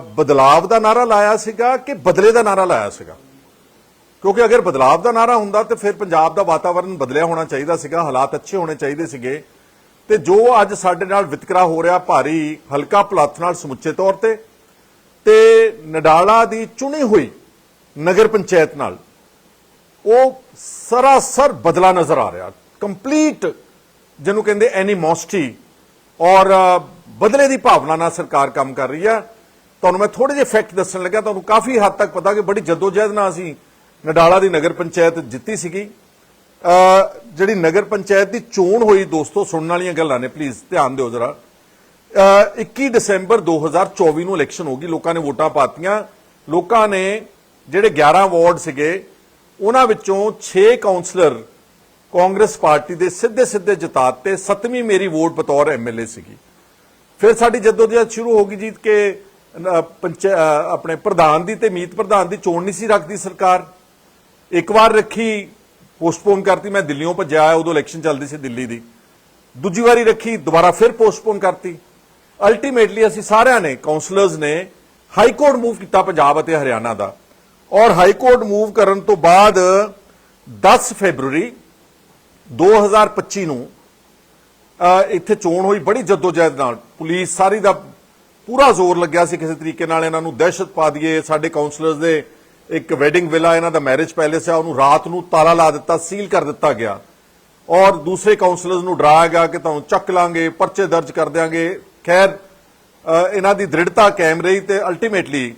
ਬਦਲਾਵ ਦਾ ਨਾਰਾ ਲਾਇਆ ਸੀਗਾ ਕਿ ਬਦਲੇ ਦਾ ਨਾਰਾ ਲਾਇਆ ਸੀਗਾ? ਕਿਉਂਕਿ ਅਗਰ ਬਦਲਾਵ ਦਾ ਨਾਰਾ ਹੁੰਦਾ ਤੇ ਫਿਰ ਪੰਜਾਬ ਦਾ ਵਾਤਾਵਰਣ ਬਦਲਿਆ ਹੋਣਾ ਚਾਹੀਦਾ ਸੀਗਾ, ਹਾਲਾਤ ਅੱਛੇ ਹੋਣੇ ਚਾਹੀਦੇ ਸੀਗੇ। ਤੇ ਜੋ ਅੱਜ ਸਾਡੇ ਨਾਲ ਵਿਤਕਰਾ ਹੋ ਰਿਹਾ ਭਾਰੀ, ਹਲਕਾ ਪਲਾਥ ਨਾਲ ਸਮੁੱਚੇ ਤੌਰ ਤੇ ਤੇ ਨਡਾਲਾ ਦੀ ਚੁਣੀ ਹੋਈ ਨਗਰ ਪੰਚਾਇਤ ਨਾਲ, ਉਹ ਸਰਾਸਰ ਬਦਲਾ ਨਜ਼ਰ ਆ ਰਿਹਾ। ਕੰਪਲੀਟ ਜਿਹਨੂੰ ਕਹਿੰਦੇ ਐਨੀਮੋਸਟੀ ਔਰ ਬਦਲੇ ਦੀ ਭਾਵਨਾ ਨਾਲ ਸਰਕਾਰ ਕੰਮ ਕਰ ਰਹੀ ਹੈ। ਤੁਹਾਨੂੰ ਮੈਂ ਥੋੜੇ ਜਿਹੇ ਫੈਕਟ ਦੱਸਣ ਲੱਗਾ ਤੁਹਾਨੂੰ ਕਾਫੀ ਹੱਦ ਤੱਕ ਪਤਾ ਕਿ ਬੜੀ ਜਦੋਜਹਿਦ ਨਾਲ ਅਸੀਂ ਨਡਾਲਾ ਦੀ ਨਗਰ ਪੰਚਾਇਤ ਜਿੱਤੀ ਸੀਗੀ। ਜਿਹੜੀ ਨਗਰ ਪੰਚਾਇਤ ਦੀ ਚੋਣ ਹੋਈ ਦੋਸਤੋ ਸੁਣਨ ਵਾਲੀਆਂ ਗੱਲਾਂ ਨੇ ਪਲੀਜ਼ ਧਿਆਨ ਦਿਓ ਜਰਾ। ਅ, 21 ਦਸੰਬਰ 2024 ਨੂੰ ਇਲੈਕਸ਼ਨ ਹੋ ਗਈ ਲੋਕਾਂ ਨੇ ਵੋਟਾਂ ਪਾਤੀਆਂ। ਲੋਕਾਂ ਨੇ ਜਿਹੜੇ 11 ਵਾਰਡ ਸੀਗੇ ਉਹਨਾਂ ਵਿੱਚੋਂ 6 ਕਾਉਂਸਲਰ ਕਾਂਗਰਸ ਪਾਰਟੀ ਦੇ ਸਿੱਧੇ ਸਿੱਧੇ ਜਿਤਾਤੇ ਸੱਤਵੀਂ ਮੇਰੀ ਵੋਟ ਬਤੌਰ ਐਮਐਲਏ ਸੀਗੀ। ਫਿਰ ਸਾਡੀ ਜਦੋਜਹਿਦ ਸ਼ੁਰੂ ਹੋ ਗਈ ਜੀ ਕਿ ਪੰਚ ਆਪਣੇ ਪ੍ਰਧਾਨ ਦੀ ਤੇ ਮੀਤ ਪ੍ਰਧਾਨ ਦੀ ਚੋਣ ਨਹੀਂ ਸੀ ਰੱਖਦੀ ਸਰਕਾਰ। ਇੱਕ ਵਾਰ ਰੱਖੀ, ਪੋਸਟਪੋਨ ਕਰਤੀ, ਮੈਂ ਦਿੱਲੀੋਂ ਭੱਜਿਆ ਉਦੋਂ ਇਲੈਕਸ਼ਨ ਚੱਲਦੀ ਸੀ ਦਿੱਲੀ ਦੀ। ਦੂਜੀ ਵਾਰੀ ਰੱਖੀ, ਦੁਬਾਰਾ ਫਿਰ ਪੋਸਟਪੋਨ ਕਰਤੀ। ਅਲਟੀਮੇਟਲੀ ਅਸੀਂ ਸਾਰਿਆਂ ਨੇ ਕਾਉਂਸਲਰਸ ਨੇ, ਹਾਈ ਕੋਰਟ ਮੂਵ ਕੀਤਾ ਪੰਜਾਬ ਅਤੇ ਹਰਿਆਣਾ ਦਾ। ਔਰ ਹਾਈ ਕੋਰਟ ਮੂਵ ਕਰਨ ਤੋਂ ਬਾਅਦ 10 ਫੈਬਰੂਰੀ 2025 ਨੂੰ ਇੱਥੇ ਚੋਣ ਹੋਈ, ਬੜੀ ਜਦੋਜਹਿਦ ਨਾਲ। ਪੁਲਿਸ ਸਾਰੀ ਦਾ ਪੂਰਾ ਜ਼ੋਰ ਲੱਗਿਆ ਸੀ ਕਿਸੇ ਤਰੀਕੇ ਨਾਲ ਇਹਨਾਂ ਨੂੰ ਦਹਿਸ਼ਤ ਪਾ ਦਈਏ। ਸਾਡੇ ਕਾਉਂਸਲਰਸ ਦੇ ਇੱਕ ਵੈਡਿੰਗ ਵਿਲਾ ਇਹਨਾਂ ਦਾ ਮੈਰਿਜ ਪੈਲੇਸ ਆ, ਉਹਨੂੰ ਰਾਤ ਨੂੰ ਤਾਲਾ ਲਾ ਦਿੱਤਾ ਸੀਲ ਕਰ ਦਿੱਤਾ ਗਿਆ। ਔਰ ਦੂਸਰੇ ਕਾਉਂਸਲਰਸ ਨੂੰ ਡਰਾਇਆ ਗਿਆ ਕਿ ਤੁਹਾਨੂੰ ਚੱਕ ਲਾਂਗੇ, ਪਰਚੇ ਦਰਜ ਕਰ ਦਿਆਂਗੇ। ਖੈਰ ਇਹਨਾਂ ਦੀ ਦ੍ਰਿੜਤਾ ਕਾਇਮ ਰਹੀ ਤੇ ਅਲਟੀਮੇਟਲੀ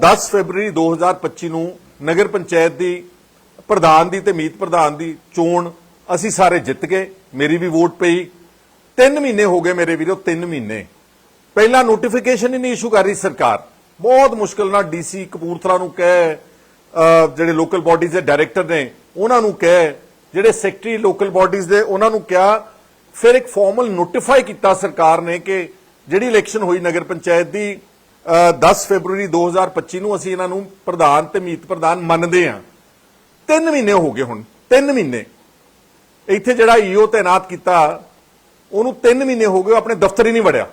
10 ਫੈਬਰੂਰੀ 2025 ਨੂੰ ਨਗਰ ਪੰਚਾਇਤ ਦੀ ਪ੍ਰਧਾਨ ਦੀ ਤੇ ਮੀਤ ਪ੍ਰਧਾਨ ਦੀ ਚੋਣ ਅਸੀਂ ਸਾਰੇ ਜਿੱਤ ਗਏ। ਮੇਰੀ ਵੀ ਵੋਟ ਪਈ। 3 ਮਹੀਨੇ ਹੋ ਗਏ ਮੇਰੇ ਵੀਰੋ 3 ਮਹੀਨੇ। ਪਹਿਲਾਂ ਨੋਟੀਫਿਕੇਸ਼ਨ ਹੀ ਨਹੀਂ ਇਸ਼ੂ ਕਰ ਰਹੀ ਸਰਕਾਰ। ਬਹੁਤ ਮੁਸ਼ਕਲ ਨਾਲ ਡੀਸੀ ਕਪੂਰਥਲਾ ਨੂੰ ਕਹੇ ਜਿਹੜੇ ਲੋਕਲ ਬਾਡੀਜ਼ ਦੇ ਡਾਇਰੈਕਟਰ ਨੇ, ਉਹਨਾਂ ਨੂੰ ਕਹੇ, ਜਿਹੜੇ ਸੈਕਟਰੀ ਲੋਕਲ ਬਾਡੀਜ਼ ਦੇ, ਉਹਨਾਂ ਨੂੰ ਕਿਹਾ, ਫਿਰ ਇੱਕ ਫਾਰਮਲ ਨੋਟੀਫਾਈ ਕੀਤਾ ਸਰਕਾਰ ਨੇ ਕਿ ਜਿਹੜੀ ਇਲੈਕਸ਼ਨ ਹੋਈ ਨਗਰ ਪੰਚਾਇਤ ਦੀ, ਅਹ 10 ਫੈਬਰੂਰੀ 2025 ਨੂੰ ਅਸੀਂ ਇਹਨਾਂ ਨੂੰ ਪ੍ਰਧਾਨ ਤੇ ਮੀਤ ਪ੍ਰਧਾਨ ਮੰਨਦੇ ਹਾਂ। 3 ਮਹੀਨੇ ਹੋ ਗਏ ਹੁਣ 3 ਮਹੀਨੇ। ਇੱਥੇ ਜਿਹੜਾ ਈਓ ਤਾਇਨਾਤ ਕੀਤਾ, ਉਹਨੂੰ 3 ਮਹੀਨੇ ਹੋ ਗਏ, ਉਹ ਆਪਣੇ ਦਫ਼ਤਰ ਹੀ ਨਹੀਂ ਵੜਿਆ।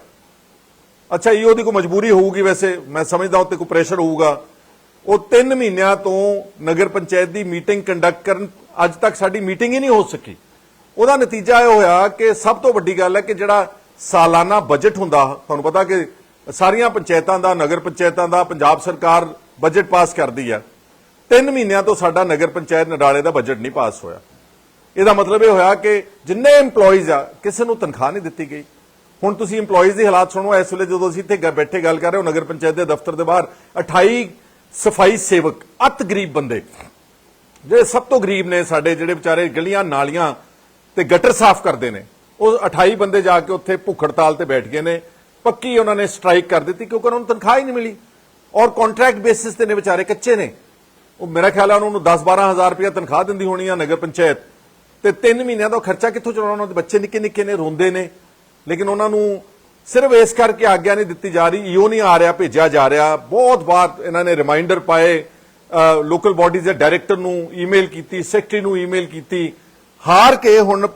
ਅੱਛਾ ਈਓ ਉਹਦੀ ਕੋਈ ਮਜਬੂਰੀ ਹੋਊਗੀ ਵੈਸੇ? ਮੈਂ ਸਮਝਦਾ ਉੱਤੇ ਕੋਈ ਪ੍ਰੈਸ਼ਰ ਹੋਊਗਾ। ਉਹ 3 ਮਹੀਨਿਆਂ ਤੋਂ ਨਗਰ ਪੰਚਾਇਤ ਦੀ ਮੀਟਿੰਗ ਕੰਡਕਟ ਕਰਨ, ਅੱਜ ਤੱਕ ਸਾਡੀ ਮੀਟਿੰਗ ਹੀ ਨਹੀਂ ਹੋ ਸਕੀ। ਉਹਦਾ ਨਤੀਜਾ ਇਹ ਹੋਇਆ ਕਿ ਸਭ ਤੋਂ ਵੱਡੀ ਗੱਲ ਹੈ ਕਿ ਜਿਹੜਾ ਸਾਲਾਨਾ ਬਜਟ ਹੁੰਦਾ, ਤੁਹਾਨੂੰ ਪਤਾ ਕਿ ਸਾਰੀਆਂ ਪੰਚਾਇਤਾਂ ਦਾ, ਨਗਰ ਪੰਚਾਇਤਾਂ ਦਾ, ਪੰਜਾਬ ਸਰਕਾਰ ਬਜਟ ਪਾਸ ਕਰਦੀ ਹੈ। 3 ਮਹੀਨਿਆਂ ਤੋਂ ਸਾਡਾ ਨਗਰ ਪੰਚਾਇਤ ਨਡਾਲੇ ਦਾ ਬਜਟ ਨਹੀਂ ਪਾਸ ਹੋਇਆ। ਇਹਦਾ ਮਤਲਬ ਇਹ ਹੋਇਆ ਕਿ ਜਿੰਨੇ EMPLOYEES ਆ, ਕਿਸੇ ਨੂੰ ਤਨਖਾਹ ਨਹੀਂ ਦਿੱਤੀ ਗਈ। ਹੁਣ ਤੁਸੀਂ EMPLOYEES ਦੀ ਹਾਲਾਤ ਸੁਣੋ, ਇਸ ਵੇਲੇ ਜਦੋਂ ਅਸੀਂ ਇੱਥੇ ਬੈਠੇ ਗੱਲ ਕਰ ਰਹੇ ਹਾਂ ਨਗਰ ਪੰਚਾਇਤ ਦੇ ਦਫ਼ਤਰ ਦੇ ਬਾਹਰ 28 ਸਫ਼ਾਈ ਸੇਵਕ, ਅਤ ਗਰੀਬ ਬੰਦੇ। ਜਿਹੜੇ ਸਭ ਤੋਂ ਗਰੀਬ ਨੇ ਸਾਡੇ, ਜਿਹੜੇ ਵਿਚਾਰੇ ਗਲੀਆਂ, ਨਾਲੀਆਂ ਤੇ ਗਟਰ ਸਾਫ਼ ਕਰਦੇ ਨੇ। ਉਹ 28 ਬੰਦੇ ਜਾ ਕੇ ਉੱਥੇ ਭੁੱਖ ਹੜਤਾਲ ਤੇ ਬੈਠ ਗਏ ਨੇ। ਪੱਕੀ ਉਹਨਾਂ ਨੇ ਸਟ੍ਰਾਈਕ ਕਰ ਦਿੱਤੀ ਕਿਉਂਕਿ ਉਹਨਾਂ ਨੂੰ ਤਨਖਾਹ ਹੀ ਨਹੀਂ ਮਿਲੀ। ਔਰ ਕੰਟਰੈਕਟ ਬੇਸਿਸ ਤੇ ਨੇ ਵਿਚਾਰੇ ਕੱਚੇ ਨੇ। ਉਹ ਮੇਰਾ ਖਿਆਲ ਹੈ ਉਹਨਾਂ ਨੂੰ 10-12000 ਰੁਪਏ ਤਨਖਾਹ ਦਿੰਦੀ ਹੋਣੀ ਆ ਨਗਰ ਪੰਚਾਇਤ। ਤੇ 3 ਮਹੀਨਿਆਂ ਦਾ ਖਰਚਾ ਕਿੱਥੋਂ ਚਲਾਉਣਾ? ਉਹਨਾਂ ਦੇ ਬੱਚੇ ਨਿੱਕੇ ਨਿੱਕੇ ਨੇ, ਰੋਂਦੇ ਨੇ। ਲੇਕਿਨ ਉਹਨਾਂ ਨੂੰ ਸਿਰਫ ਇਸ ਕਰਕੇ ਆਗਿਆ ਨਹੀਂ ਦਿੱਤੀ ਜਾ ਰਹੀ ਈਓ ਨਹੀਂ ਆ ਰਿਹਾ, ਭੇਜਿਆ ਜਾ ਰਿਹਾ। ਬਹੁਤ ਵਾਰ ਇਹਨਾਂ ਨੇ ਰਿਮਾਈਂਡਰ ਪਾਏ ਲੋਕਲ ਬਾਡੀਜ਼ ਦੇ ਡਾਇਰੈਕਟਰ ਨੂੰ ਈਮੇਲ ਕੀਤੀ ਸੈਕਟਰੀ ਨੂੰ ਈਮੇਲ ਕੀਤੀ। ਹਾਰ ਕੇ ਹੁਣ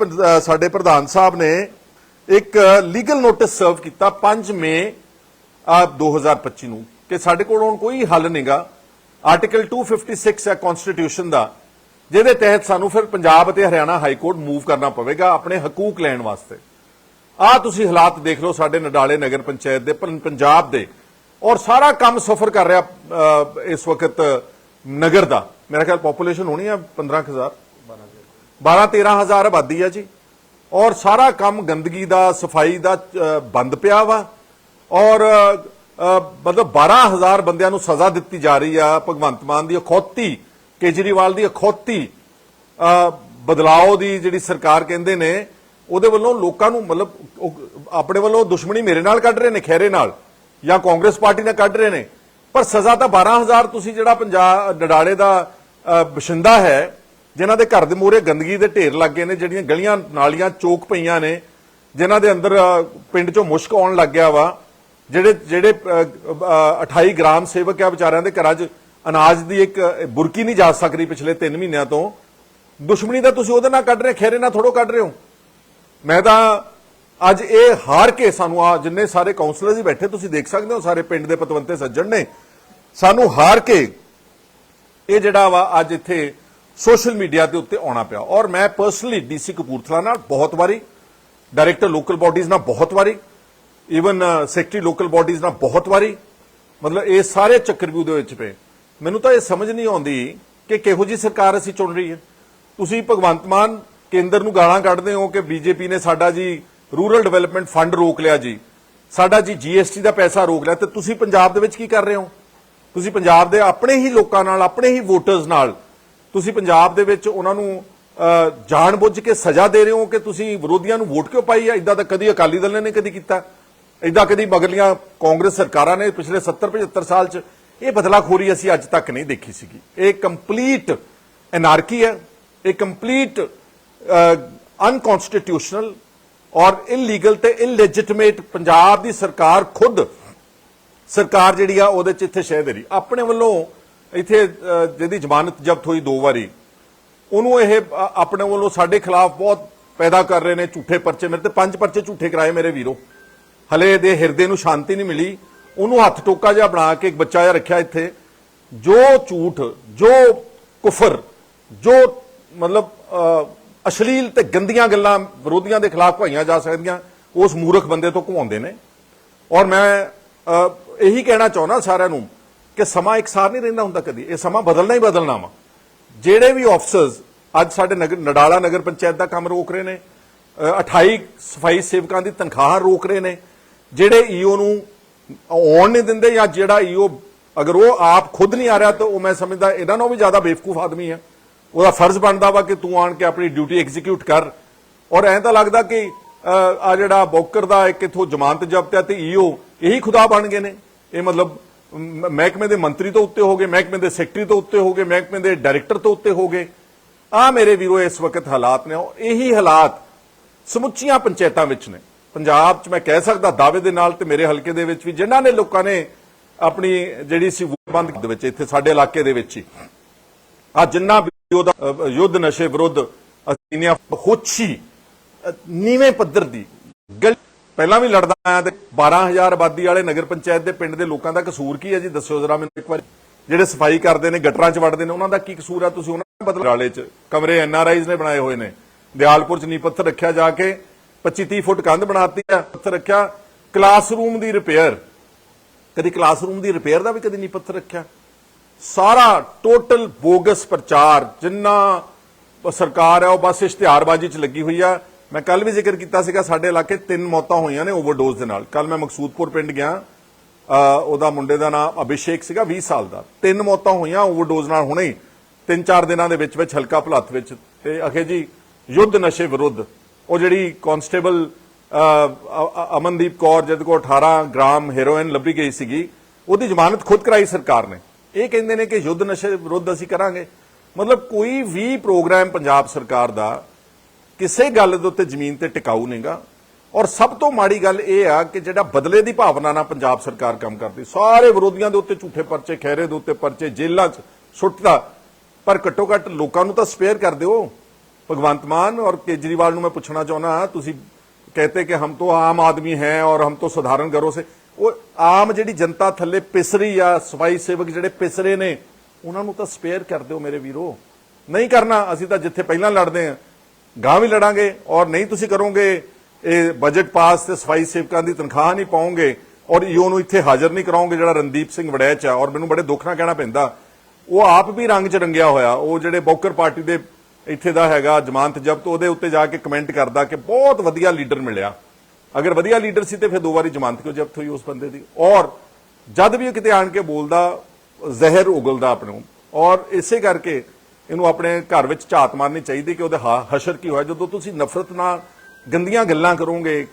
ਸਾਡੇ ਪ੍ਰਧਾਨ ਸਾਹਿਬ ਨੇ ਇੱਕ ਲੀਗਲ ਨੋਟਿਸ ਸਰਵ ਕੀਤਾ 5 ਮਈ ਆ 2025 ਨੂੰ। ਕਿ ਸਾਡੇ ਕੋਲ ਹੁਣ ਕੋਈ ਹੱਲ ਨਹੀਂਗਾ ਆਰਟੀਕਲ 256 ਹੈ ਕਨਸਟੀਟਿਊਸ਼ਨ ਦਾ। ਜਿਹਦੇ ਤਹਿਤ ਸਾਨੂੰ ਫਿਰ ਪੰਜਾਬ ਅਤੇ ਹਰਿਆਣਾ ਹਾਈ ਕੋਰਟ ਮੂਵ ਕਰਨਾ ਪਵੇਗਾ ਆਪਣੇ ਹਕੂਕ ਲੈਣ ਵਾਸਤੇ। ਆ ਤੁਸੀਂ ਹਾਲਾਤ ਦੇਖ ਲਓ ਸਾਡੇ ਨਡਾਲੇ ਨਗਰ ਪੰਚਾਇਤ ਦੇ ਪੰਜਾਬ ਦੇ। ਔਰ ਸਾਰਾ ਕੰਮ ਸਫਰ ਕਰ ਰਿਹਾ ਇਸ ਵਕਤ ਨਗਰ ਦਾ। ਮੇਰਾ ਖਿਆਲ ਪੋਪੂਲੇਸ਼ਨ ਹੋਣੀ ਆ 15000 12 13000 ਆਬਾਦੀ ਆ ਜੀ। ਔਰ ਸਾਰਾ ਕੰਮ ਗੰਦਗੀ ਦਾ ਸਫ਼ਾਈ ਦਾ ਬੰਦ ਪਿਆ ਵਾ। ਔਰ ਅ, ਮਤਲਬ 12000 ਬੰਦਿਆਂ ਨੂੰ ਸਜ਼ਾ ਦਿੱਤੀ ਜਾ ਰਹੀ ਆ ਭਗਵੰਤ ਮਾਨ ਦੀ ਅਖੌਤੀ ਕੇਜਰੀਵਾਲ ਦੀ ਅਖੌਤੀ। ਬਦਲਾਓ ਦੀ ਜਿਹੜੀ ਸਰਕਾਰ ਕਹਿੰਦੇ ਨੇ ਉਹਦੇ ਵੱਲੋਂ ਲੋਕਾਂ ਨੂੰ ਮਤਲਬ ਆਪਣੇ ਵੱਲੋਂ ਦੁਸ਼ਮਣੀ ਮੇਰੇ ਨਾਲ ਕੱਢ ਰਹੇ ਨੇ ਖੈਰੇ ਨਾਲ ਜਾਂ ਕਾਂਗਰਸ ਪਾਰਟੀ ਨਾਲ ਕੱਢ ਰਹੇ ਨੇ। ਪਰ ਸਜ਼ਾ ਤਾਂ 12000 ਤੁਸੀਂ ਜਿਹੜਾ ਪੰਜਾਬ ਡਡਾਲੇ ਦਾ ਅ, ਬਸ਼ਿੰਦਾ ਹੈ ਜਿਨ੍ਹਾਂ ਦੇ ਘਰ ਦੇ ਮੂਹਰੇ ਗੰਦਗੀ ਦੇ ਢੇਰ ਲੱਗੇ ਨੇ ਜਿਹੜੀਆਂ ਗਲੀਆਂ ਨਾਲੀਆਂ ਚੋਕ ਪਈਆਂ ਨੇ ਜਿਨ੍ਹਾਂ ਦੇ ਅੰਦਰ ਪਿੰਡ ਚੋਂ ਮੁਸ਼ਕ ਆਉਣ ਲੱਗ ਗਿਆ ਵਾ ਜਿਹੜੇ ਜਿਹੜੇ ਅ, 28 ਗ੍ਰਾਮ ਸੇਵਕ ਆ ਵਿਚਾਰਿਆਂ ਦੇ ਘਰਾਂ 'ਚ ਅਨਾਜ ਦੀ ਇੱਕ ਬੁਰਕੀ ਨਹੀਂ ਜਾ ਸਕਦੀ ਪਿਛਲੇ 3 ਮਹੀਨਿਆਂ ਤੋਂ। ਦੁਸ਼ਮਣੀ ਤਾਂ ਤੁਸੀਂ ਉਹਦੇ ਨਾਲ ਕੱਢ ਰਹੇ ਖੇਰੇ ਨਾਲ ਥੋੜੋ ਕੱਢ ਰਹੇ ਹੋ। ਮੈਂ ਤਾਂ ਅੱਜ ਇਹ ਹਾਰ ਕੇ ਸਾਨੂੰ ਆ ਜਿੰਨੇ ਸਾਰੇ ਕਾਉਂਸਲਰਸ ਹੀ ਬੈਠੇ, ਤੁਸੀਂ ਦੇਖ ਸਕਦੇ ਹੋ, ਸਾਰੇ ਪਿੰਡ ਦੇ ਪਤਵੰਤੇ ਸੱਜਣ ਨੇ। ਸਾਨੂੰ ਹਾਰ ਕੇ ਇਹ ਜਿਹੜਾ ਵਾ ਅੱਜ ਇੱਥੇ ਸੋਸ਼ਲ ਮੀਡੀਆ ਦੇ ਉੱਤੇ ਆਉਣਾ ਪਿਆ। ਔਰ ਮੈਂ ਪਰਸਨਲੀ ਡੀਸੀ ਕਪੂਰਥਲਾ ਨਾਲ ਬਹੁਤ ਵਾਰੀ ਡਾਇਰੈਕਟਰ ਲੋਕਲ ਬਾਡੀਜ਼ ਨਾਲ ਬਹੁਤ ਵਾਰੀ ਈਵਨ ਸੈਕਟਰੀ ਲੋਕਲ ਬਾਡੀਜ਼ ਨਾਲ ਬਹੁਤ ਵਾਰੀ, ਮਤਲਬ ਇਹ ਸਾਰੇ ਚੱਕਰਵਿਊ ਦੇ ਵਿੱਚ ਪਏ। ਮੈਨੂੰ ਤਾਂ ਇਹ ਸਮਝ ਨਹੀਂ ਆਉਂਦੀ ਕਿ ਕਿਹੋ ਜੀ ਸਰਕਾਰ ਅਸੀਂ ਚੁਣ ਰਹੀ ਹੈ। ਤੁਸੀਂ ਭਗਵੰਤ ਮਾਨ ਕੇਂਦਰ ਨੂੰ ਗਾਲਾਂ ਕੱਢਦੇ ਹੋ ਕਿ ਬੀਜੇਪੀ ਨੇ ਸਾਡਾ ਜੀ ਰੂਰਲ ਡਿਵੈਲਪਮੈਂਟ ਫੰਡ ਰੋਕ ਲਿਆ ਜੀ। ਸਾਡਾ ਜੀ ਜੀਐਸਟੀ ਦਾ ਪੈਸਾ ਰੋਕ ਲਿਆ। ਤੇ ਤੁਸੀਂ ਪੰਜਾਬ ਦੇ ਵਿੱਚ ਕੀ ਕਰ ਰਹੇ ਹੋ? ਤੁਸੀਂ ਪੰਜਾਬ ਦੇ ਆਪਣੇ ਹੀ ਲੋਕਾਂ ਨਾਲ ਆਪਣੇ ਹੀ ਵੋਟਰਸ ਨਾਲ ਤੁਸੀਂ ਪੰਜਾਬ ਦੇ ਵਿੱਚ ਉਹਨਾਂ ਨੂੰ ਅਹ, ਜਾਣਬੁੱਝ ਕੇ ਸਜ਼ਾ ਦੇ ਰਹੇ ਹੋ ਕਿ ਤੁਸੀਂ ਵਿਰੋਧੀਆਂ ਨੂੰ ਵੋਟ ਕਿਉਂ ਪਾਈ ਹੈ ਇਦਾਂ ਤਾਂ ਕਦੀ ਅਕਾਲੀ ਦਲ ਨੇ ਨਹੀਂ ਕਦੀ ਕੀਤਾ। ਇਦਾਂ ਕਦੀ ਮਗਰਲੀਆਂ ਕਾਂਗਰਸ ਸਰਕਾਰਾਂ ਨੇ ਪਿਛਲੇ 70 75 ਸਾਲ ਚ ਇਹ ਬਦਲਾਖੋਰੀ ਅਸੀਂ ਅੱਜ ਤੱਕ ਨਹੀਂ ਦੇਖੀ ਸੀਗੀ। ਇਹ ਕੰਪਲੀਟ ਐਨਾਰਕੀ ਹੈ। ਇਹ ਕੰਪਲੀਟ ਅਨਕਨਸਟੀਟਿਊਸ਼ਨਲ ਔਰ ਇਲੀਗਲ ਤੇ ਇਲੈਜੀਟਿਮੇਟ ਪੰਜਾਬ ਦੀ ਸਰਕਾਰ ਖੁਦ ਸਰਕਾਰ ਜਿਹੜੀ ਆ ਉਹਦੇ ਚ ਇੱਥੇ ਸ਼ਹਿ ਦੇ ਰਹੀ। ਆਪਣੇ ਵੱਲੋਂ ਇੱਥੇ ਜਿਹਦੀ ਜ਼ਮਾਨਤ ਜ਼ਬਤ ਹੋਈ ਦੋ ਵਾਰੀ, ਉਹਨੂੰ ਇਹ ਆਪਣੇ ਵੱਲੋਂ ਸਾਡੇ ਖਿਲਾਫ ਬਹੁਤ ਪੈਦਾ ਕਰ ਰਹੇ ਨੇ ਝੂਠੇ ਪਰਚੇ। ਮੇਰੇ ਤੇ ਪੰਜ ਪਰਚੇ ਝੂਠੇ ਕਰਾਏ ਮੇਰੇ ਵੀਰੋ। ਹਲੇ ਦੇ ਹਿਰਦੇ ਨੂੰ ਸ਼ਾਂਤੀ ਨਹੀਂ ਮਿਲੀ। ਉਹਨੂੰ ਹੱਥ ਟੋਕਾ ਜਿਹਾ ਬਣਾ ਕੇ ਇੱਕ ਬੱਚਾ ਜਿਹਾ ਰੱਖਿਆ ਇੱਥੇ। ਜੋ ਝੂਠ, ਜੋ ਕੁਫਰ, ਜੋ ਮਤਲਬ ਅਸ਼ਲੀਲ ਤੇ ਗੰਦੀਆਂ ਗੱਲਾਂ ਵਿਰੋਧੀਆਂ ਦੇ ਖਿਲਾਫ ਭਾਈਆਂ ਜਾ ਸਕਦੀਆਂ ਉਸ ਮੂਰਖ ਬੰਦੇ ਤੋਂ ਘੁਮਾਉਂਦੇ ਨੇ। ਔਰ ਮੈਂ ਇਹੀ ਕਹਿਣਾ ਚਾਹੁੰਦਾ ਸਾਰਿਆਂ ਨੂੰ ਕਿ ਸਮਾਂ ਇੱਕਸਾਰ ਨਹੀਂ ਰਹਿੰਦਾ ਹੁੰਦਾ ਕਦੀ। ਇਹ ਸਮਾਂ ਬਦਲਣਾ ਹੀ ਬਦਲਣਾ ਵਾ। ਜਿਹੜੇ ਵੀ ਆਫਸਰਸ ਅੱਜ ਸਾਡੇ ਨਗਰ ਨਡਾਲਾ ਨਗਰ ਪੰਚਾਇਤ ਦਾ ਕੰਮ ਰੋਕ ਰਹੇ ਨੇ ਅ, 28 ਸਫ਼ਾਈ ਸੇਵਕਾਂ ਦੀ ਤਨਖਾਹ ਰੋਕ ਰਹੇ ਨੇ ਜਿਹੜੇ ਈਓ ਨੂੰ ਆਉਣ ਨਹੀਂ ਦਿੰਦੇ ਜਾਂ ਜਿਹੜਾ ਈਓ ਅਗਰ ਉਹ ਆਪ ਖੁਦ ਨਹੀਂ ਆ ਰਿਹਾ ਤਾਂ ਉਹ ਮੈਂ ਸਮਝਦਾ ਇਹਨਾਂ ਨਾਲੋਂ ਵੀ ਜ਼ਿਆਦਾ ਬੇਵਕੂਫ ਆਦਮੀ ਹੈ ਉਹਦਾ ਫਰਜ਼ ਬਣਦਾ ਵਾ ਕਿ ਤੂੰ ਆਣ ਕੇ ਆਪਣੀ ਡਿਊਟੀ ਐਗਜ਼ੀਕਿਊਟ ਕਰ। ਔਰ ਐਂ ਤਾਂ ਲੱਗਦਾ ਕਿ ਆ ਜਿਹੜਾ ਬੌਕਰ ਦਾ ਇੱਕ ਇਥੋਂ ਜ਼ਮਾਨਤ ਜ਼ਬਤ ਹੈ ਤੇ ਈਓ ਇਹੀ ਖੁਦਾ ਬਣ ਗਏ ਨੇ। ਇਹ ਮਤਲਬ ਮਹਿਕਮੇ ਦੇ ਮੰਤਰੀ ਤੋਂ ਉੱਤੇ ਹੋ ਗਏ, ਮਹਿਕਮੇ ਦੇ ਸੈਕਟਰੀ ਤੋਂ ਉੱਤੇ ਹੋ ਗਏ, ਮਹਿਕਮੇ ਦੇ ਡਾਇਰੈਕਟਰ ਤੋਂ ਉੱਤੇ ਹੋ ਗਏ। ਆ ਮੇਰੇ ਵੀਰੋ, ਇਸ ਵਕਤ ਹਾਲਾਤ ਨੇ, ਉਹ ਇਹੀ ਹਾਲਾਤ ਸਮੁੱਚੀਆਂ ਪੰਚਾਇਤਾਂ ਵਿੱਚ ਨੇ। ਪੰਜਾਬ 'ਚ ਮੈਂ ਕਹਿ ਸਕਦਾ ਦਾਅਵੇ ਦੇ ਨਾਲ ਤੇ ਮੇਰੇ ਹਲਕੇ ਦੇ ਵਿੱਚ ਵੀ, ਜਿਨ੍ਹਾਂ ਨੇ ਲੋਕਾਂ ਨੇ ਆਪਣੀ ਜਿਹੜੀ ਸੀ ਬੰਦ ਦੇ ਵਿੱਚ, ਇੱਥੇ ਸਾਡੇ ਇਲਾਕੇ ਦੇ ਵਿੱਚ ਹੀ। ਆ ਜਿੰਨਾ ਵੀ ਯੁੱਧ ਨਸ਼ੇ ਵਿਰੁੱਧ ਅਸੀਂ ਨੇ ਨੀਵੇਂ ਪੱਧਰ ਦੀ ਗਲ। ਪਹਿਲਾਂ ਵੀ ਲੜਦਾ ਆਇਆ ਤੇ 12000 ਆਬਾਦੀ ਵਾਲੇ ਨਗਰ ਪੰਚਾਇਤ ਦੇ ਪਿੰਡ ਦੇ ਲੋਕਾਂ ਦਾ ਕਸੂਰ ਕੀ ਹੈ ਜੀ? ਦੱਸਿਓ ਜਰਾ ਮੈਨੂੰ ਇੱਕ ਵਾਰ। ਜਿਹੜੇ ਸਫ਼ਾਈ ਕਰਦੇ ਨੇ, ਗਟਰਾਂ 'ਚ ਵੜਦੇ ਨੇ, ਉਹਨਾਂ ਦਾ ਕੀ ਕਸੂਰ ਆ? ਤੁਸੀਂ ਉਹਨਾਂ ਨੂੰ ਬਦਲ ਵਾਲੇ 'ਚ ਕਮਰੇ ਐਨਆਰਆਈਜ਼ ਨੇ ਬਣਾਏ ਹੋਏ ਨੇ। ਦਿਆਲਪੁਰ 'ਚ ਨੀ ਪੱਥਰ ਰੱਖਿਆ ਜਾ ਕੇ 25 30 ਫੁੱਟ ਕੰਧ ਬਣਾਤੀ ਆ, ਪੱਥਰ ਰੱਖਿਆ। ਕਲਾਸਰੂਮ ਦੀ ਰਿਪੇਅਰ। ਕਦੀ ਕਲਾਸਰੂਮ ਦੀ ਰਿਪੇਅਰ ਦਾ ਵੀ ਕਦੀ ਨੀ ਪੱਥਰ ਰੱਖਿਆ? ਸਾਰਾ ਟੋਟਲ ਬੋਗਸ ਪ੍ਰਚਾਰ ਜਿੰਨਾ ਸਰਕਾਰ ਹੈ, ਉਹ ਬਸ ਇਸ਼ਤਿਹਾਰਬਾਜ਼ੀ 'ਚ ਲੱਗੀ ਹੋਈ ਆ। ਮੈਂ ਕੱਲ ਵੀ ਜ਼ਿਕਰ ਕੀਤਾ ਸੀਗਾ, ਸਾਡੇ ਇਲਾਕੇ ਤਿੰਨ ਮੌਤਾਂ ਹੋਈਆਂ ਨੇ ਓਵਰਡੋਜ਼ ਦੇ ਨਾਲ। ਕੱਲ ਮੈਂ ਮਕਸੂਦਪੁਰ ਪਿੰਡ ਗਿਆ। ਉਹਦਾ ਮੁੰਡੇ ਦਾ ਨਾਮ ਅਭਿਸ਼ੇਕ ਸੀਗਾ 20 ਸਾਲ ਦਾ। ਤਿੰਨ ਮੌਤਾਂ ਹੋਈਆਂ ਓਵਰਡੋਜ਼ ਨਾਲ ਹੁਣੇ। ਹੀ ਤਿੰਨ ਚਾਰ ਦਿਨਾਂ ਦੇ ਵਿੱਚ ਵਿੱਚ ਹਲਕਾ ਭੁਲੱਥ ਵਿੱਚ। ਤੇ ਅਖੇ ਜੀ, ਯੁੱਧ ਨਸ਼ੇ ਵਿਰੁੱਧ। ਉਹ ਜਿਹੜੀ ਕਾਂਸਟੇਬਲ ਅਮਨਦੀਪ ਕੌਰ ਜਦ ਕੋਲ 18 ਗ੍ਰਾਮ ਹੈਰੋਇਨ ਲੱਭੀ ਗਈ ਸੀਗੀ, ਉਹਦੀ ਜ਼ਮਾਨਤ ਖੁਦ ਕਰਾਈ ਸਰਕਾਰ ਨੇ। ਇਹ ਕਹਿੰਦੇ ਨੇ ਕਿ ਯੁੱਧ ਨਸ਼ੇ ਵਿਰੁੱਧ ਅਸੀਂ ਕਰਾਂਗੇ। ਮਤਲਬ ਕੋਈ ਵੀ ਪ੍ਰੋਗਰਾਮ ਪੰਜਾਬ ਸਰਕਾਰ ਦਾ ਕਿਸੇ ਗੱਲ ਦੇ ਉੱਤੇ ਜ਼ਮੀਨ ਤੇ ਟਿਕਾਊ ਨਹੀਂਗਾ। ਔਰ ਸਭ ਤੋਂ ਮਾੜੀ ਗੱਲ ਇਹ ਆ ਕਿ ਜਿਹੜਾ ਬਦਲੇ ਦੀ ਭਾਵਨਾ ਨਾਲ ਪੰਜਾਬ ਸਰਕਾਰ ਕੰਮ ਕਰਦੀ। ਸਾਰੇ ਵਿਰੋਧੀਆਂ ਦੇ ਉੱਤੇ ਝੂਠੇ ਪਰਚੇ, ਖਹਿਰੇ ਦੇ ਉੱਤੇ ਪਰਚੇ, ਜੇਲ੍ਹਾਂ 'ਚ ਸੁੱਟਦਾ। ਪਰ ਘੱਟੋ ਘੱਟ ਲੋਕਾਂ ਨੂੰ ਤਾਂ ਸਪੇਅਰ ਕਰ ਦਿਓ। ਭਗਵੰਤ ਮਾਨ ਔਰ ਕੇਜਰੀਵਾਲ ਨੂੰ ਮੈਂ ਪੁੱਛਣਾ ਚਾਹੁੰਦਾ ਤੁਸੀਂ ਕਹਤੇ ਕਿ ਹਮ ਤੋਂ ਆਮ ਆਦਮੀ ਹੈ ਔਰ ਹਮ ਤੋਂ ਸਧਾਰਨ ਘਰੋਂ ਸੇ। ਉਹ ਆਮ ਜਿਹੜੀ ਜਨਤਾ ਥੱਲੇ ਪਿਸ ਰਹੀ ਆ ਸਫ਼ਾਈ ਸੇਵਕ ਜਿਹੜੇ ਪਿਸ ਰਹੇ ਨੇ, ਉਹਨਾਂ ਨੂੰ ਤਾਂ ਸਪੇਅਰ ਕਰ ਦਿਓ ਮੇਰੇ ਵੀਰੋ। ਨਹੀਂ ਕਰਨਾ, ਅਸੀਂ ਤਾਂ ਜਿੱਥੇ ਪਹਿਲਾਂ ਲੜਦੇ ਆ। ਗਾਂ ਵੀ ਲੜਾਂਗੇ ਔਰ ਨਹੀਂ ਤੁਸੀਂ ਕਰੋਗੇ, ਇਹ ਬਜਟ ਪਾਸ ਤੇ ਸਫ਼ਾਈ ਸੇਵਕਾਂ ਦੀ ਤਨਖਾਹ ਨਹੀਂ ਪਾਉਂਗੇ ਔਰ ਈਓ ਨੂੰ ਇੱਥੇ ਹਾਜ਼ਰ ਨਹੀਂ ਕਰਾਉਂਗੇ ਜਿਹੜਾ ਰਣਦੀਪ ਸਿੰਘ ਵੜੈਚ ਆ ਔਰ ਮੈਨੂੰ ਬੜੇ ਦੁੱਖ ਨਾਲ ਕਹਿਣਾ ਪੈਂਦਾ। ਉਹ ਆਪ ਵੀ ਰੰਗ 'ਚ ਰੰਗਿਆ ਹੋਇਆ, ਉਹ ਜਿਹੜੇ ਬੌਕਰ ਪਾਰਟੀ ਦੇ ਇੱਥੇ ਦਾ ਹੈਗਾ ਜ਼ਮਾਨਤ ਜ਼ਬਤ, ਉਹਦੇ ਉੱਤੇ ਜਾ ਕੇ ਕਮੈਂਟ ਕਰਦਾ ਕਿ ਬਹੁਤ ਵਧੀਆ ਲੀਡਰ ਮਿਲਿਆ। ਅਗਰ ਵਧੀਆ ਲੀਡਰ ਸੀ ਤੇ ਫਿਰ ਦੋ ਵਾਰੀ ਜ਼ਮਾਨਤ ਕਿਉਂ ਜ਼ਬਤ ਹੋਈ ਉਸ ਬੰਦੇ ਦੀ? ਔਰ ਜਦ ਵੀ ਉਹ ਕਿਤੇ ਆਣ ਕੇ ਬੋਲਦਾ, ਜ਼ਹਿਰ ਉਗਲਦਾ ਆਪਣੇ ਔਰ ਇਸੇ ਕਰਕੇ ਇਹਨੂੰ ਆਪਣੇ ਘਰ ਵਿੱਚ ਝਾਤ ਮਾਰਨੀ ਚਾਹੀਦੀ ਕਿ ਉਹਦੇ ਹਾ- ਹਸ਼ਰ ਕੀ ਹੋਇਆ? ਜਦੋਂ ਤੁਸੀਂ ਨਫ਼ਰਤ ਨਾਲ ਗੰਦੀਆਂ ਗੱਲਾਂ ਕਰੋਗੇ,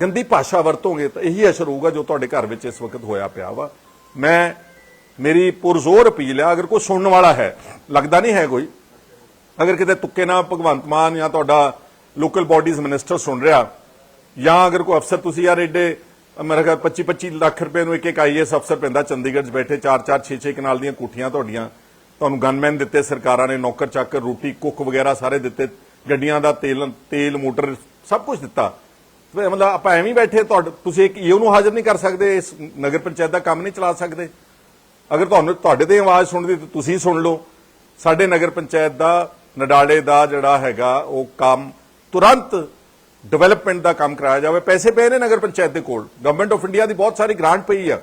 ਗੰਦੀ ਭਾਸ਼ਾ ਵਰਤੋਗੇ, ਤਾਂ ਇਹੀ ਅਸਰ ਹੋਊਗਾ ਜੋ ਤੁਹਾਡੇ ਘਰ ਵਿੱਚ ਇਸ ਵਕਤ ਹੋਇਆ ਪਿਆ ਵਾ। ਮੈਂ ਮੇਰੀ ਪੁਰਜ਼ੋਰ ਅਪੀਲ ਹੈ ਅਗਰ ਕੋਈ ਸੁਣਨ ਵਾਲਾ ਹੈ, ਲੱਗਦਾ ਨਹੀਂ ਹੈ ਕੋਈ, ਅਗਰ ਕਿਤੇ ਤੁੱਕੇ ਨਾਲ ਭਗਵੰਤ ਮਾਨ ਜਾਂ ਤੁਹਾਡਾ ਲੋਕਲ ਬਾਡੀਜ਼ ਮਿਨਿਸਟਰ ਸੁਣ ਰਿਹਾ ਜਾਂ ਅਗਰ ਕੋਈ ਅਫਸਰ ਤੁਸੀਂ ਯਾਰ ਏਡੇ ਮੇਰੇ ਖਿਆਲ 25 25 ਲੱਖ ਰੁਪਏ ਨੂੰ ਇੱਕ ਇੱਕ ਆਈਐਸ ਅਫਸਰ ਪੈਂਦਾ ਚੰਡੀਗੜ੍ਹ 'ਚ ਬੈਠੇ 4 4 6 6 ਕਨਾਲ ਦੀਆਂ ਕੋਠੀਆਂ ਤੁਹਾਡੀਆਂ। ਤੁਹਾਨੂੰ ਗਨਮੈਨ ਦਿੱਤੇ, ਸਰਕਾਰਾਂ ਨੇ ਨੌਕਰ, ਚਾਕਰ, ਰੋਟੀ ਕੁੱਕ ਵਗੈਰਾ ਸਾਰੇ ਦਿੱਤੇ, ਗੱਡੀਆਂ ਦਾ ਤੇਲ ਤੇਲ, ਮੋਟਰ ਸਭ ਕੁਝ ਦਿੱਤਾ। ਮਤਲਬ ਆਪਾਂ ਐਵੇਂ ਬੈਠੇ, ਤੁਹਾਡੇ, ਤੁਸੀਂ ਇੱਕ ਈਓ ਨੂੰ ਹਾਜ਼ਰ ਨਹੀਂ ਕਰ ਸਕਦੇ, ਇਸ ਨਗਰ ਪੰਚਾਇਤ ਦਾ ਕੰਮ ਨਹੀਂ ਚਲਾ ਸਕਦੇ। ਅਗਰ ਤੁਹਾਨੂੰ, ਤੁਹਾਡੇ ਤੇ ਆਵਾਜ਼ ਸੁਣਦੀ ਤਾਂ ਤੁਸੀਂ ਸੁਣ ਲਓ। ਸਾਡੇ ਨਗਰ ਪੰਚਾਇਤ ਦਾ, ਨਡਾਲੇ ਦਾ ਜਿਹੜਾ ਹੈਗਾ, ਉਹ ਕੰਮ ਤੁਰੰਤ ਡਿਵੈਲਪਮੈਂਟ ਦਾ ਕੰਮ ਕਰਾਇਆ ਜਾਵੇ। ਪੈਸੇ ਪਏ ਨੇ ਨਗਰ ਪੰਚਾਇਤ ਦੇ ਕੋਲ। ਗਵਰਨਮੈਂਟ ਆਫ ਇੰਡੀਆ ਦੀ ਬਹੁਤ ਸਾਰੀ ਗ੍ਰਾਂਟ ਪਈ ਆ।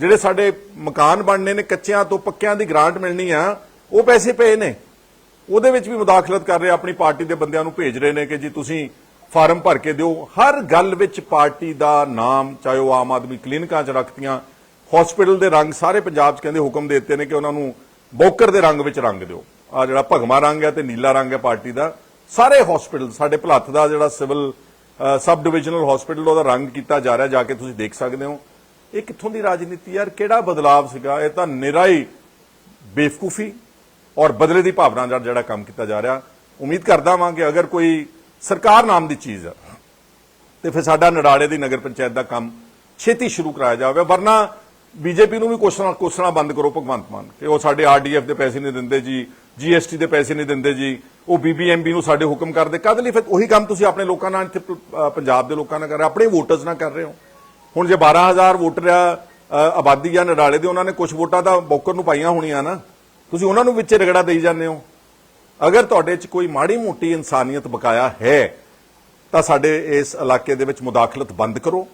ਜਿਹੜੇ ਸਾਡੇ ਮਕਾਨ ਬਣਨੇ ਨੇ, ਕੱਚਿਆਂ ਤੋਂ ਪੱਕਿਆਂ ਦੀ ਗ੍ਰਾਂਟ ਮਿਲਣੀ ਆ, ਉਹ ਪੈਸੇ ਪਏ ਨੇ। ਉਹਦੇ ਵਿੱਚ ਵੀ ਮੁਦਾਖਲਤ ਕਰ ਰਹੇ, ਆਪਣੀ ਪਾਰਟੀ ਦੇ ਬੰਦਿਆਂ ਨੂੰ ਭੇਜ ਰਹੇ ਨੇ ਕਿ ਜੀ ਤੁਸੀਂ ਫਾਰਮ ਭਰ ਕੇ ਦਿਓ। ਹਰ ਗੱਲ ਵਿੱਚ ਪਾਰਟੀ ਦਾ ਨਾਮ, ਚਾਹੇ ਉਹ ਆਮ ਆਦਮੀ ਕਲੀਨਿਕਾਂ 'ਚ ਰੱਖਤੀਆਂ ਹਸਪੀਟਲ ਦੇ ਰੰਗ ਸਾਰੇ ਪੰਜਾਬ 'ਚ ਕਹਿੰਦੇ ਹੁਕਮ ਦੇ ਦਿੱਤੇ ਨੇ ਕਿ ਉਹਨਾਂ ਨੂੰ ਬੋਕਰ ਦੇ ਰੰਗ ਵਿੱਚ ਰੰਗ ਦਿਓ। ਆ ਜਿਹੜਾ ਭਗਮਾ ਰੰਗ ਹੈ ਤੇ ਨੀਲਾ ਰੰਗ ਹੈ ਪਾਰਟੀ ਦਾ। ਸਾਰੇ ਹਸਪੀਟਲ ਸਾਡੇ ਭਲੱਥ ਦਾ ਜਿਹੜਾ ਸਿਵਲ ਸਬ ਡਿਵੀਜ਼ਨਲ ਹਸਪੀਟਲ ਉਹਦਾ ਰੰਗ ਕੀਤਾ ਜਾ ਰਿਹਾ, ਜਾ ਕੇ ਤੁਸੀਂ ਦੇਖ ਸਕਦੇ ਹੋ। ਇਹ ਕਿੱਥੋਂ ਦੀ ਰਾਜਨੀਤੀ ਯਾਰ, ਕਿਹੜਾ ਬਦਲਾਵ ਸੀਗਾ? ਇਹ ਤਾਂ ਨਿਰਾਈ ਬੇਵਕੂਫੀ ਔਰ ਬਦਲੇ ਦੀ ਭਾਵਨਾ ਨਾਲ ਜਿਹੜਾ ਕੰਮ ਕੀਤਾ ਜਾ ਰਿਹਾ। ਉਮੀਦ ਕਰਦਾ ਵਾਂ ਕਿ ਅਗਰ ਕੋਈ ਸਰਕਾਰ ਨਾਮ ਦੀ ਚੀਜ਼ ਹੈ, ਤੇ ਫਿਰ ਸਾਡਾ ਨੜਾੜੇ ਦੀ ਨਗਰ ਪੰਚਾਇਤ ਦਾ ਕੰਮ ਛੇਤੀ ਸ਼ੁਰੂ ਕਰਾਇਆ ਜਾਵੇ, ਵਰਨਾ ਬੀਜੇਪੀ ਨੂੰ ਵੀ ਕੋਸ਼ਣਾ ਕੋਸ਼ਣਾ ਬੰਦ ਕਰੋ ਭਗਵੰਤ ਮਾਨ, ਕਿ ਉਹ ਸਾਡੇ ਆਰਡੀਐਫ ਦੇ ਪੈਸੇ ਨਹੀਂ ਦਿੰਦੇ ਜੀ ਜੀਐਸਟੀ ਦੇ ਪੈਸੇ ਨਹੀਂ ਦਿੰਦੇ ਜੀ ਉਹ ਬੀਬੀਐਮਬੀ ਨੂੰ ਸਾਡੇ ਹੁਕਮ ਕਰਦੇ ਕਦ ਲਈ ਫਿਰ ਉਹੀ ਕੰਮ ਤੁਸੀਂ ਆਪਣੇ ਲੋਕਾਂ ਨਾਲ ਇੱਥੇ ਪੰਜਾਬ ਦੇ ਲੋਕਾਂ ਨਾਲ ਕਰ ਰਹੇ ਹੋ, ਆਪਣੇ ਵੋਟਰਸ ਨਾਲ ਕਰ ਰਹੇ ਹੋ? ਹੁਣ ਜੇ 12000 ਵੋਟਰ ਆ ਆਬਾਦੀ ਆ ਨਡਾਲੇ ਦੇ ਉਹਨਾਂ ਨੇ ਕੁਝ ਵੋਟਾਂ ਤਾਂ ਬੋਕਰ ਨੂੰ ਪਾਈਆਂ ਹੋਣੀਆਂ ਨਾ। ਤੁਸੀਂ ਉਹਨਾਂ ਨੂੰ ਵਿੱਚ ਰਗੜਾ ਦੇਈ ਜਾਂਦੇ ਹੋ। ਅਗਰ ਤੁਹਾਡੇ 'ਚ ਕੋਈ ਮਾੜੀ ਮੋਟੀ ਇਨਸਾਨੀਅਤ ਬਕਾਇਆ ਹੈ ਤਾਂ ਸਾਡੇ ਇਸ ਇਲਾਕੇ ਦੇ ਵਿੱਚ ਮੁਦਾਖਲਤ ਬੰਦ ਕਰੋ।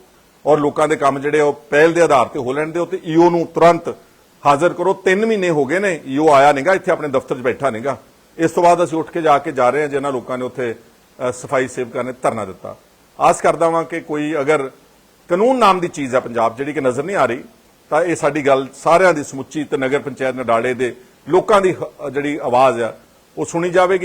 ਔਰ ਲੋਕਾਂ ਦੇ ਕੰਮ ਜਿਹੜੇ ਉਹ ਪਹਿਲ ਦੇ ਆਧਾਰ ਤੇ ਹੋ ਲੈਣ ਦਿਓ ਤੇ ਈਓ ਨੂੰ ਤੁਰੰਤ ਹਾਜ਼ਰ ਕਰੋ 3 ਮਹੀਨੇ ਹੋ ਗਏ ਨੇ ਈਓ ਆਇਆ ਨਹੀਂਗਾ, ਇੱਥੇ ਆਪਣੇ ਦਫ਼ਤਰ 'ਚ ਬੈਠਾ ਨਹੀਂਗਾ। ਇਸ ਤੋਂ ਬਾਅਦ ਅਸੀਂ ਉੱਠ ਕੇ ਜਾ ਕੇ ਜਾ ਰਹੇ ਹਾਂ, ਜਿਨ੍ਹਾਂ ਲੋਕਾਂ ਨੇ ਉੱਥੇ ਸਫ਼ਾਈ ਸੇਵਕਾਂ ਨੇ ਧਰਨਾ ਦਿੱਤਾ। ਆਸ ਕਰਦਾ ਵਾਂ ਕਿ ਕੋਈ ਅਗਰ ਕਾਨੂੰਨ ਨਾਮ ਦੀ ਚੀਜ਼ ਹੈ ਪੰਜਾਬ, ਜਿਹੜੀ ਕਿ ਨਜ਼ਰ ਨਹੀਂ ਆ ਰਹੀ, ਤਾਂ ਇਹ ਸਾਡੀ ਗੱਲ ਸਾਰਿਆਂ ਦੀ ਸਮੁੱਚੀ ਤੇ ਨਗਰ ਪੰਚਾਇਤ ਨਡਾਲੇ ਦੇ ਲੋਕਾਂ ਦੀ ਜਿਹੜੀ ਆਵਾਜ਼ ਆ, ਉਹ ਸੁਣੀ ਜਾਵੇਗੀ।